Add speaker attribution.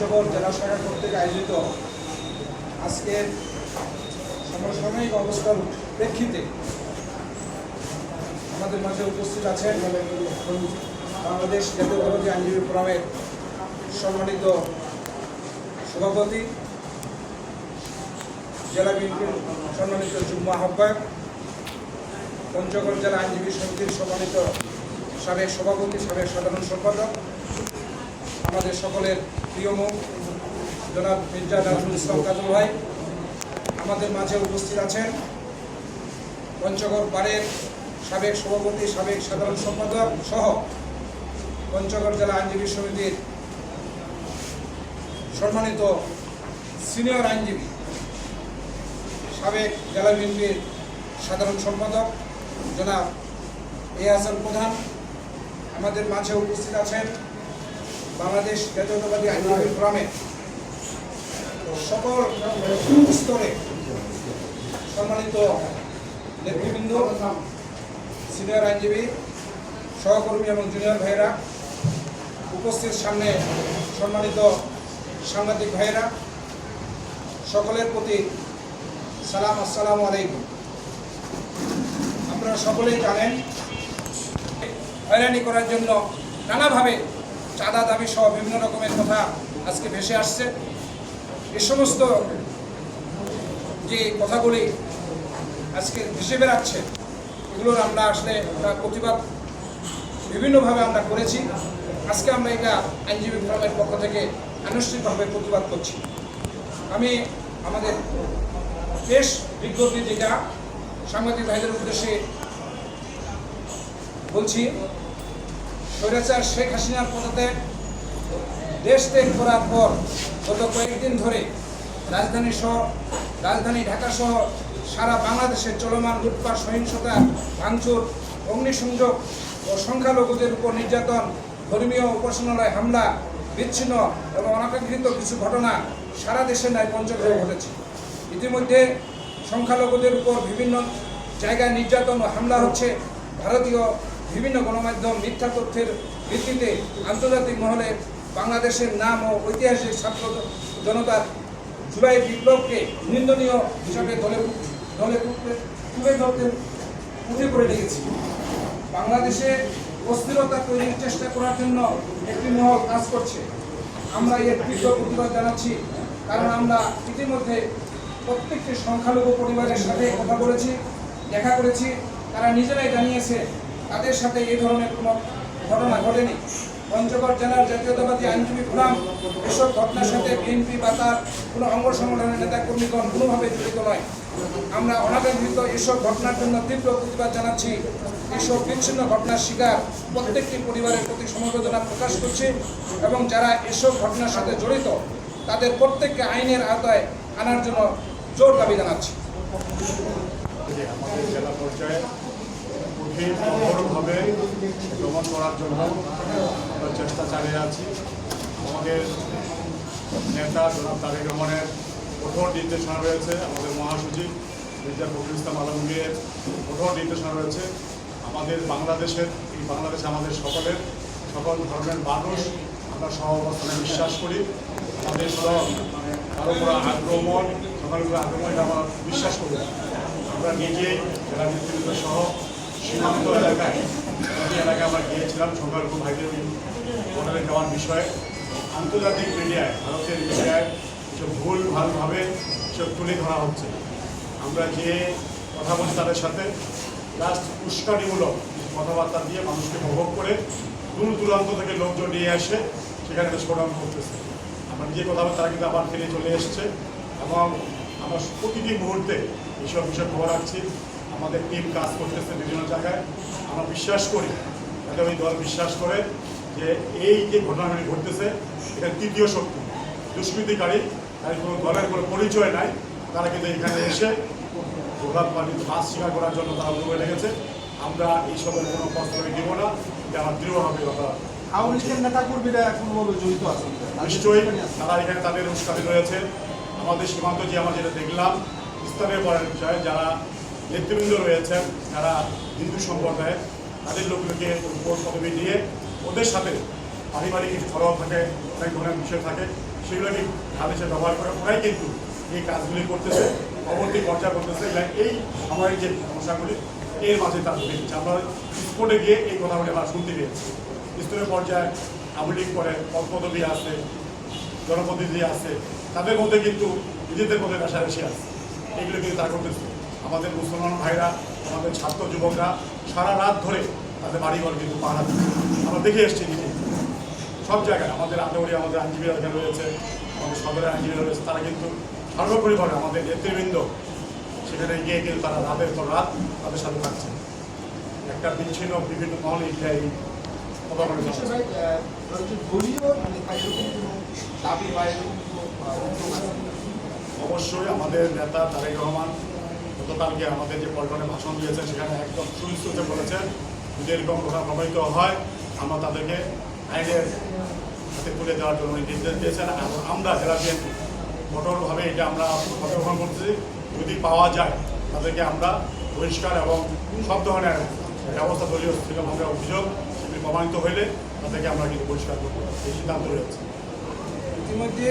Speaker 1: পঞ্চগড় জেলা শাখা কর্তৃক আয়োজিত আজকের সমসাময়িক অবস্থার প্রেক্ষিতে আমাদের মাঝে উপস্থিত আছেন বাংলাদেশ জাতীয়তাবাদী আইনজীবী ফোরামের সম্মানিত সভাপতি, জেলা বিএনপির সম্মানিত যুগ্ম আহ্বায়ক, পঞ্চগড় জেলা আইনজীবী সমিতির সম্মানিত সাবেক সভাপতি, সাবেক সাধারণ সম্পাদক, আমাদের সকলের ইসলাম আমাদের মাঝে উপস্থিত আছেন পঞ্চগড় বারের সাবেক সভাপতি, সাবেক সাধারণ সম্পাদক সহ পঞ্চগড় জেলা আইনজীবী সমিতির সম্মানিত সিনিয়র আইনজীবী, সাবেক জেলা বিএনপির সাধারণ সম্পাদক জনাব এ হাসান প্রধান, আমাদের মাঝে উপস্থিত আছেন বাংলাদেশ জাতীয়তাবাদী আইনজীবী ফোরামের সকল স্তরে সম্মানিত নেতৃবৃন্দ, সিনিয়র আইনজীবী, সহকর্মী এবং জুনিয়র ভাইয়েরা, উপস্থিত সামনে সম্মানিত সাংবাদিক ভাইয়েরা, সকলের প্রতি সালাম, আসসালামু আলাইকুম। আপনারা সকলেই জানেন, হয়রানি করার জন্য নানাভাবে চাঁদা দাবি সহ বিভিন্ন রকমের কথা আজকে ভেসে আসছে। এ সমস্ত যে কথাগুলি আজকে ভেসে বেড়াচ্ছে, এগুলোর আমরা আসলে একটা প্রতিবাদ বিভিন্নভাবে আমরা করেছি। আজকে আমরা এটা আইনজীবী ফোরামের পক্ষ থেকে আনুষ্ঠানিকভাবে প্রতিবাদ করছি। আমি আমাদের বেশ বিজ্ঞপ্তি যেটা সাংবাদিক ভাইদের উদ্দেশ্যে বলছি স্বৈরাচার শেখ হাসিনার পদত্যাগ দেশ ত্যাগ করার পর গত কয়েকদিন ধরে রাজধানী সহ, রাজধানী ঢাকা সহ সারা বাংলাদেশে চলমান লুটপাট, সহিংসতা, ভাঙচুর, অগ্নিসংযোগ ও সংখ্যালঘুদের উপর নির্যাতন, ধর্মীয় উপাসনালয় হামলা, বিচ্ছিন্ন এবং অনাকাঙ্ক্ষিত কিছু ঘটনা সারা দেশে ন্যায় পঞ্চগড়ে ঘটেছে। ইতিমধ্যে সংখ্যালঘুদের উপর বিভিন্ন জায়গায় নির্যাতন ও হামলা হচ্ছে। ভারতীয় বিভিন্ন গণমাধ্যম, মিথ্যা তথ্যের ভিত্তিতে আন্তর্জাতিক মহলে বাংলাদেশের নাম ও ঐতিহাসিক ছাত্র জনতার জুলাই বিপ্লবকে নিন্দনীয় হিসাবে দলে দলে তুলে- ধরতে উঠে পড়ে লেগেছে। বাংলাদেশে অস্থিরতা তৈরির চেষ্টা করার জন্য একটি মহল কাজ করছে। আমরা এর তীব্র প্রতিবাদ জানাচ্ছি, কারণ আমরা ইতিমধ্যে প্রত্যেকটি সংখ্যালঘু পরিবারের সাথে কথা বলেছি, দেখা করেছি। তারা নিজেরাই জানিয়েছে তাদের সাথে এই ধরনের কোনো ঘটনা ঘটেনি। পঞ্চগড় জেলার জাতীয়তাবাদী আইনজীবী ফোরাম এসব ঘটনার সাথে বিএনপি বা তার কোনো অঙ্গ সংগঠনের নেতা কর্মীগণ কোনোভাবে জড়িত নয়। আমরা অনাকাঙ্ক্ষিত এসব ঘটনার জন্য তীব্র প্রতিবাদ জানাচ্ছি। এসব বিচ্ছিন্ন ঘটনার শিকার প্রত্যেকটি পরিবারের প্রতি সমবেদনা প্রকাশ করছি এবং যারা এসব ঘটনার সাথে জড়িত, তাদের প্রত্যেককে আইনের আওতায় আনার জন্য জোর দাবি জানাচ্ছি।
Speaker 2: আমাদের জেলা পর্যায়ে দমন করার জন্য আমরা চেষ্টা চালিয়ে আছি আমাদের নেতা জনাব তারেক রহমানের কঠোর নির্দেশনা রয়েছে, আমাদের মহাসচিব মির্জা ফখরুল ইসলাম আলমগীরের কঠোর নির্দেশনা রয়েছে। আমাদের বাংলাদেশের, এই বাংলাদেশ আমাদের সকলের, সকল ধর্মের মানুষ আমরা সহাবস্থানে বিশ্বাস করি। আমাদের সব কারও কোনো আক্রমণ সকাল করে আক্রমণ আমরা বিশ্বাস করি। আমরা নিজেই জেলা নেতৃত্ব সহ সীমান্ত এলাকায় এলাকায় আমরা গিয়েছিলাম সংখ্যালঘু ভাইদের হোটেলে যাওয়ার বিষয়ে। আন্তর্জাতিক মিডিয়ায়, ভারতের মিডিয়ায় কিছু ভুল ভালভাবে সব তুলে ধরা হচ্ছে। আমরা যে কথা বলছি তাদের সাথে জাস্ট উস্কানিমূলক কথাবার্তা দিয়ে মানুষকে প্রভোগ করে দূর দূরান্ত থেকে লোকজন নিয়ে আসে, সেখানে শোডাউন করতেছে। আমরা যে কথা বলছি তারা কিন্তু আবার ফিরে চলে এসছে। এবং আমরা প্রতিটি মুহূর্তে এইসব বিষয়ে খবর রাখছি। আমাদের টিম কাজ করতেছে বিভিন্ন জায়গায়। আমরা বিশ্বাস করি ওই দল বিশ্বাস করে যে এই যে ঘটনাগুলি ঘটতেছে এটা তৃতীয় শক্তি। দুষ্কৃতিকারী তার কোনো দলের কোনো পরিচয় নাই তারা কিন্তু এখানে এসে প্রভাব পানি মাছ শিকার করার জন্য তারা উঠে লেগেছে। আমরা এইসবের কোনো প্রস্তাবে দিব না যে আমার দৃঢ়ভাবে কথা।
Speaker 3: আওয়ামী লীগের নেতা কর্মীরা এখন বলে জড়িত আছে
Speaker 2: নিশ্চয়ই তারা এখানে তাদের উস্কানি রয়েছে। আমাদের সীমান্ত যে আমরা যেটা দেখলাম পরের বিষয়ে যারা নেতৃবৃন্দ রয়েছেন যারা হিন্দু সম্প্রদায়ের, তাদের লোকগুলোকে পদবি নিয়ে ওদের সাথে পারিবারিক খরচ থাকে, অনেক ধরনের বিষয় থাকে সেগুলোকে খালেসে ব্যবহার করে, ওরাই কিন্তু এই কাজগুলি করতেছে পরবর্তী পর্যায়ে করতেছে এই সাময়িক যে সমস্যাগুলি, এর মাঝে তার ধরে আমরা স্পোর্টে গিয়ে এই কথাগুলি আমরা শুনতে পেয়েছি। স্তরের পর্যায়ে আওয়ামী লীগ করে পদপদবী আছে, জনপ্রতিনিধি আছে, তাদের মধ্যে কিন্তু নিজেদের মধ্যে রেশারেশি আছে, এগুলো কিন্তু তারা করতেছে। আমাদের মুসলমান ভাইরা আমাদের ছাত্র যুবকরা সারা রাত ধরে তাদের বাড়িঘর কিন্তু পাহারা দিচ্ছে। আমরা দেখে এসেছি নিজে সব জায়গায় আমাদের আন্দোলনে আমাদের আইনজীবীরা এখানে রয়েছে আমাদের সদরের আইনজীবীরা রয়েছে তারা কিন্তু সর্বোপরিভাবে আমাদের নেতৃবৃন্দ সেখানে গিয়ে কিন্তু তারা রাতের পর রাত তাদের সাথে থাকছে। একটা বিচ্ছিন্ন বিভিন্ন মহল ইন্ডিয়া এই
Speaker 4: কিনা?
Speaker 2: অবশ্যই আমাদের নেতা তারেক রহমান গতকালকে আমাদের যে পল্টনে ভাষণ দিয়েছেন, সেখানে একদম সুনিশ্চিত বলেছেন, যদি এরকম ঘটনা প্রমাণিত হয়, আমরা তাদেরকে আইনের হাতে তুলে দেওয়ার জন্য নির্দেশ দিয়েছেন আমরা জেলা বিএনপি কঠোরভাবে এটা আমরা পর্যবেক্ষণ করতেছি যদি পাওয়া যায়, তাদেরকে আমরা পরিষ্কার এবং সব ধরনের ব্যবস্থা দলীয় স্থিরভাবে অভিযোগ প্রমাণিত হইলে তাদেরকে আমরা কিন্তু পরিষ্কার করব এই সিদ্ধান্ত রয়েছে।
Speaker 1: ইতিমধ্যে